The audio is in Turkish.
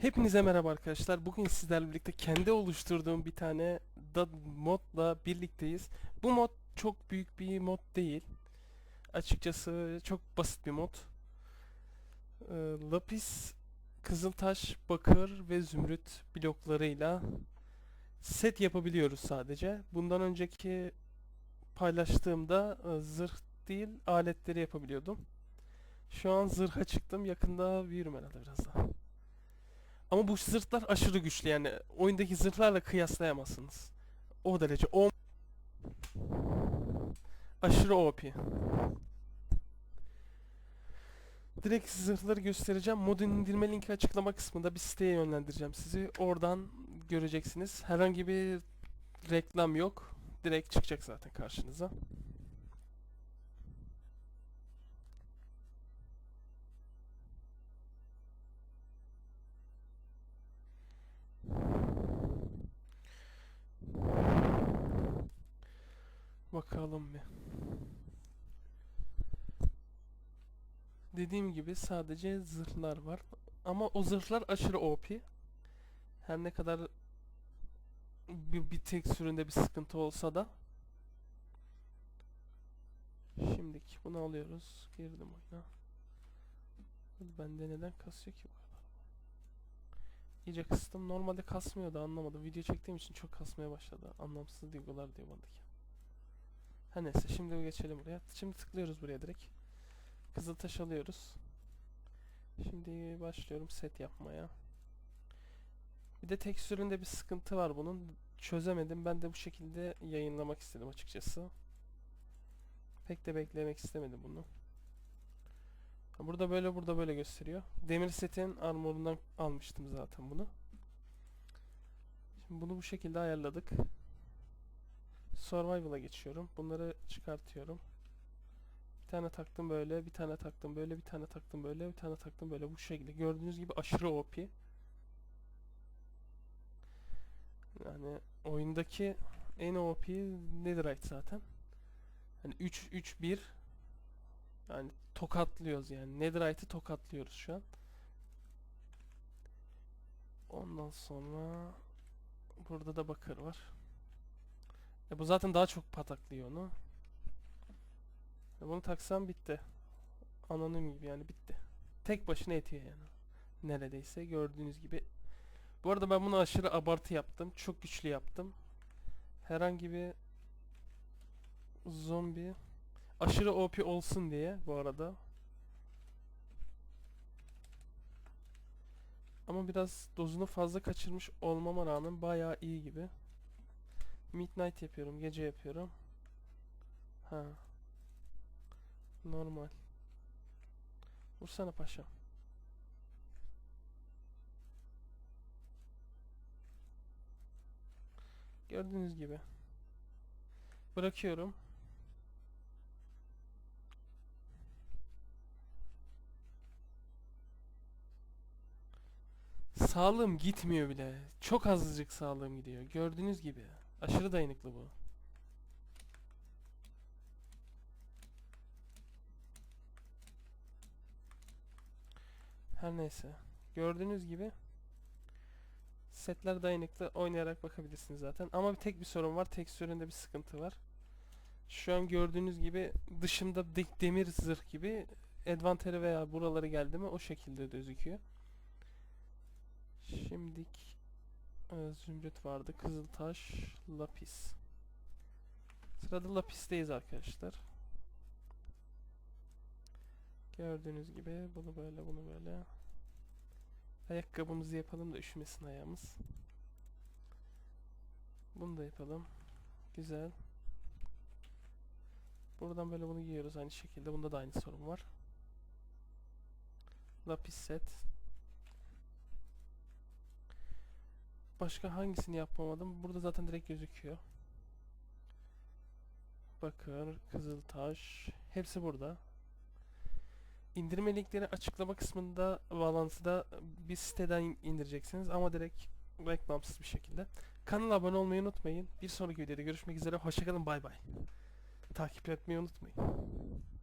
Hepinize merhaba arkadaşlar. Bugün sizlerle birlikte kendi oluşturduğum bir tane modla birlikteyiz. Bu mod çok büyük bir mod değil. Açıkçası çok basit bir mod. Ee, lapis, kızıltaş, bakır ve zümrüt bloklarıyla set yapabiliyoruz sadece. Bundan önceki paylaştığımda e, zırh değil aletleri yapabiliyordum. Şu an zırha çıktım. Yakında büyürüm herhalde biraz daha. Ama bu zırhlar aşırı güçlü yani oyundaki zırhlarla kıyaslayamazsınız. O derece o aşırı OP. Direkt zırhları göstereceğim. Modun indirme linki açıklama kısmında bir siteye yönlendireceğim sizi. Oradan göreceksiniz. Herhangi bir reklam yok. Direkt çıkacak zaten karşınıza. Bakalım bir. Dediğim gibi sadece zırhlar var. Ama o zırhlar aşırı OP. Her ne kadar bir, bir tek süründe bir sıkıntı olsa da. Şimdiki bunu alıyoruz. Girdim oyuna. Bende neden kasıyor ki bu kadar? İyice kıstım. Normalde kasmıyordu anlamadım. Video çektiğim için çok kasmaya başladı. Anlamsız duygular diyor bandaki. Her neyse şimdi geçelim buraya. Şimdi tıklıyoruz buraya direkt. Kızıltaş alıyoruz. Şimdi başlıyorum set yapmaya. Bir de tekstüründe bir sıkıntı var bunun. Çözemedim. Ben de bu şekilde yayınlamak istedim açıkçası. Pek de beklemek istemedim bunu. Ha, Burada böyle burada böyle gösteriyor. Demir setin armorundan almıştım zaten bunu. Şimdi bunu bu şekilde ayarladık. Survival'a geçiyorum. Bunları çıkartıyorum. Bir tane taktım böyle, bir tane taktım böyle, bir tane taktım böyle, bir tane taktım böyle bu şekilde. Gördüğünüz gibi aşırı OP. Yani oyundaki en OP Netherite zaten. Hani 3 3 1 yani tokatlıyoruz yani. Netherite'ı tokatlıyoruz şu an. Ondan sonra burada da bakır var. E bu zaten daha çok pataklıyor onu. E bunu taksam bitti. Anonim gibi yani bitti. Tek başına yetiyor yani. Neredeyse gördüğünüz gibi. Bu arada ben bunu aşırı abartı yaptım. Çok güçlü yaptım. Herhangi bir zombi aşırı OP olsun diye bu arada. Ama biraz dozunu fazla kaçırmış olmama rağmen bayağı iyi gibi. Midnight yapıyorum, gece yapıyorum. Ha. Normal. Vursana paşam. Gördüğünüz gibi. Bırakıyorum. Sağlığım gitmiyor bile. Çok azıcık sağlığım gidiyor. Gördüğünüz gibi. Aşırı dayanıklı bu. Her neyse. Gördüğünüz gibi setler dayanıklı oynayarak bakabilirsiniz zaten. Ama bir tek bir sorun var. Tekstüründe bir sıkıntı var. Şu an gördüğünüz gibi dışında de- demir zırh gibi advantere veya buraları geldi mi o şekilde gözüküyor. Şimdik e, zümrüt vardı. Kızıltaş, lapis. Sırada lapisteyiz arkadaşlar. Gördüğünüz gibi bunu böyle bunu böyle. Ayakkabımızı yapalım da üşümesin ayağımız. Bunu da yapalım. Güzel. Buradan böyle bunu giyiyoruz aynı şekilde. Bunda da aynı sorun var. Lapis set. Başka hangisini yapamadım? Burada zaten direkt gözüküyor. Bakır, Kızıltaş. Hepsi burada. İndirme linkleri açıklama kısmında bağlantıda bir siteden indireceksiniz ama direkt reklamsız bir şekilde. Kanala abone olmayı unutmayın. Bir sonraki videoda görüşmek üzere. Hoşçakalın. Bay bay. Takip etmeyi unutmayın.